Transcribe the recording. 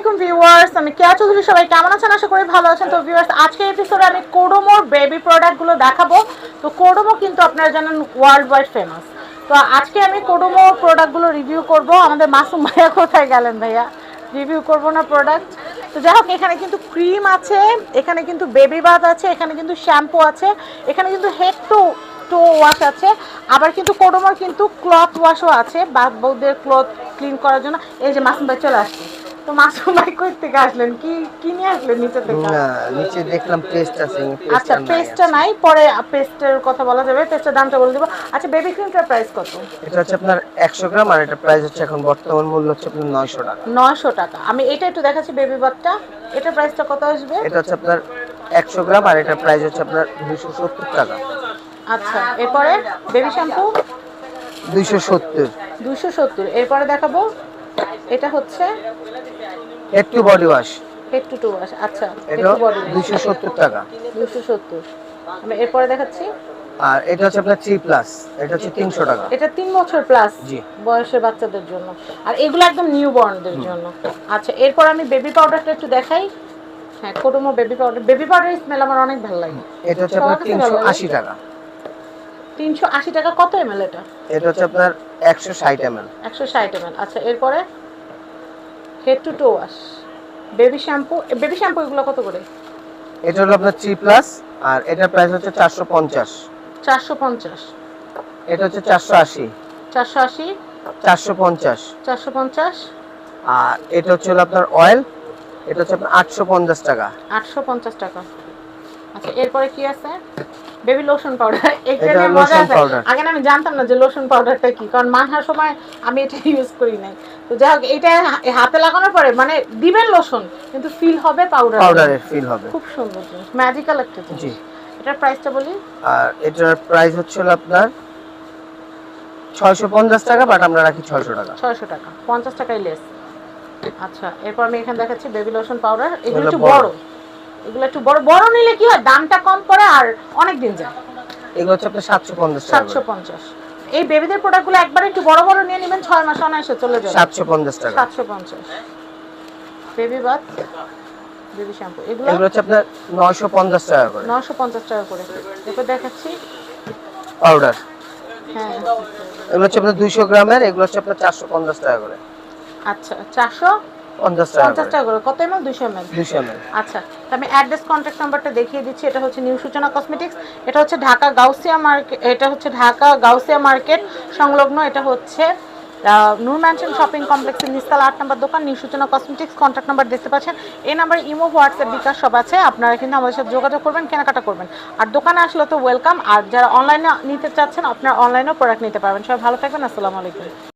আলাইকুম ভিউয়ার্স, আমি কেয়া চৌধুরী, সবাই কেমন আছেন? আশা করি ভালো আছেন। তো ভিউয়ার্স, আজকের এপিসোডে আমি কোডোমোর বেবি প্রোডাক্টগুলো দেখাবো। তো কোডোমো কিন্তু আপনারা জানেন ওয়ার্ল্ড ওয়াইড ফেমাস তো আজকে আমি কোডোমো প্রোডাক্টগুলো রিভিউ করব। আমাদের মাসুম ভাইয়া কোথায় গেলেন ভাইয়া? রিভিউ করব না প্রোডাক্ট তো যাই হোক, এখানে কিন্তু ক্রিম আছে, এখানে কিন্তু বেবি বাথ আছে, এখানে কিন্তু শ্যাম্পু আছে, এখানে কিন্তু হেড টু টু ওয়াশ আছে, আবার কিন্তু কোডোমোর কিন্তু ক্লথ ওয়াশও আছে বা বৌদের ক্লথ ক্লিন করার জন্য। এই যে মাসুম ভাই চলে আসছে। তো মাসুম ভাই কই থেকে আসলেন। কি কি নিয়ে আসলেন নিচে থেকে না নিচে দেখলাম পেস্ট আছে আচ্ছা পেস্টটা নাই পরে পেস্টের কথা বলা যাবে পেস্টের দামটা বলে দেবো। আচ্ছা বেবি ক্রিমটার প্রাইস কত? এটা হচ্ছে আপনার একশো গ্রাম আর এটা প্রাইস হচ্ছে এখন বর্তমান মূল্য হচ্ছে আপনার নয়শো টাকা। নয়শো টাকা। আমি এটা একটু দেখাচ্ছি বেবি বাথটা এটার প্রাইসটা কত আসবে? এটা হচ্ছে আপনার একশো গ্রাম আর এটার প্রাইস হচ্ছে আপনার দুশো সত্তর টাকা। আচ্ছা এরপরে বেবি শ্যাম্পু দুইশো সত্তর। দুশো সত্তর। এরপরে দেখাবো। এটা হচ্ছে? Head to body wash head to toe wash আচ্ছা এটা টু বডি দুইশো সত্তর টাকা। দুশো সত্তর। আমি এরপরে দেখাচ্ছি? আর এটা হচ্ছে আপনার থ্রি প্লাস এটা হচ্ছে তিনশো টাকা। এটা তিন বছর প্লাস জি। বয়সের বাচ্চাদের জন্য। আর এগুলো একদম নিউ বর্নদের জন্য। আচ্ছা এরপর আমি বেবি পাউডারটা একটু দেখাই। হ্যাঁ কোডোমো বেবি পাউডার বেবি পাউডারের স্মেল আমার অনেক ভালো লাগে। এটা হচ্ছে আপনার তিনশো আশি টাকা। তিনশো আশি টাকা কত এমএল এটা? এটা হচ্ছে আপনার একশো ষাট এম এল একশো ষাট এম আচ্ছা এরপরে head to toe wash baby shampoo baby shampoo এগুলো কত করে? এটা হলো আপনার থ্রি প্লাস আর এটার প্রাইস হচ্ছে চারশো পঞ্চাশ। চারশো পঞ্চাশ। এটা হচ্ছে চারশো আশি। চারশো আশি? চারশো পঞ্চাশ। চারশো পঞ্চাশ? আর এটা হচ্ছে আপনার অয়েল এটা হচ্ছে আপনার আটশো পঞ্চাশ টাকা। আটশো পঞ্চাশ টাকা। আচ্ছা এরপরে কি আছে? বেবি লোশন পাউডার এটা নিয়ে মজা আছে। আগে আমি জানতাম না যে লোশন পাউডারটা কি কারণ মানহার সময় আমি এটা ইউজ করি নাই। তো যাই হোক এটা হাতে লাগানোর পরে মানে দিবেন লোশন কিন্তু ফিল হবে পাউডার পাউডারের ফিল হবে। খুব সুন্দর জিনিস ম্যাজিক্যাল একটা জি। জিনিস এটার প্রাইসটা বলি? আর এটার প্রাইস হচ্ছে আপনার ছয়শো পঞ্চাশ টাকা বাট আমরা রাখি ছয়শো টাকা। ছয়শো টাকা পঞ্চাশ টাকাই লেস আচ্ছা এরপর আমি এখানে দেখাচ্ছি বেবি লোশন পাউডার এগুলো এগুলো একটু বড়। এগুলো একটু বড় বড় নিলে কি হয়? দামটা কম পড়ে আর অনেক দিন যায়। এগুলো হচ্ছে আপনার সাতশো পঞ্চাশ সাতশো পঞ্চাশ। এই বেবিদের প্রোডাক্টগুলো একবার একটু বড় বড় নিয়ে নেবেন ছয় মাস অনায়াসে চলে যাবে। সাতশো পঞ্চাশ টাকা। সাতশো পঞ্চাশ। বেবি বাথ বেবি শ্যাম্পু এগুলো এগুলো হচ্ছে আপনার নয়শো পঞ্চাশ টাকা করে। নশো পঞ্চাশ টাকা করে। এরপর দেখাচ্ছি। পাউডার। হ্যাঁ। এগুলো হচ্ছে আপনার দুইশো গ্রামের এগুলো হচ্ছে আপনার চারশো পঞ্চাশ টাকা করে। আচ্ছা চারশো পঞ্চাশ টাকা পঞ্চাশ করে টাকা করে। কত এমএল দুশো এমএল দুইশো এমএল আচ্ছা আমি অ্যাড্রেস কন্ট্যাক্ট নাম্বারটা দেখিয়ে দিচ্ছি। এটা হচ্ছে নিউ সূচনা কসমেটিক্স এটা হচ্ছে ঢাকা গাউসিয়া মার্কেট এটা হচ্ছে ঢাকা গাউসিয়া মার্কেট সংলগ্ন। এটা হচ্ছে নূর ম্যানশন শপিং কমপ্লেক্সের নিস্তাল আট নাম্বার দোকান। নিউ সূচনা কসমেটিক্স কন্ট্যাক্ট নাম্বার দেখতে পাচ্ছেন। এই নাম্বারে ইমো হোয়াটসঅ্যাপ বিকাশ সব আছে। আপনারা কিন্তু আমাদের সাথে যোগাযোগ করবেন কেনাকাটা করবেন। আর দোকানে আসলে তো ওয়েলকাম আর যারা অনলাইনে নিতে চাচ্ছেন আপনারা অনলাইনেও প্রোডাক্ট নিতে পারবেন। সবাই ভালো থাকবেন। আসসালামু আলাইকুম।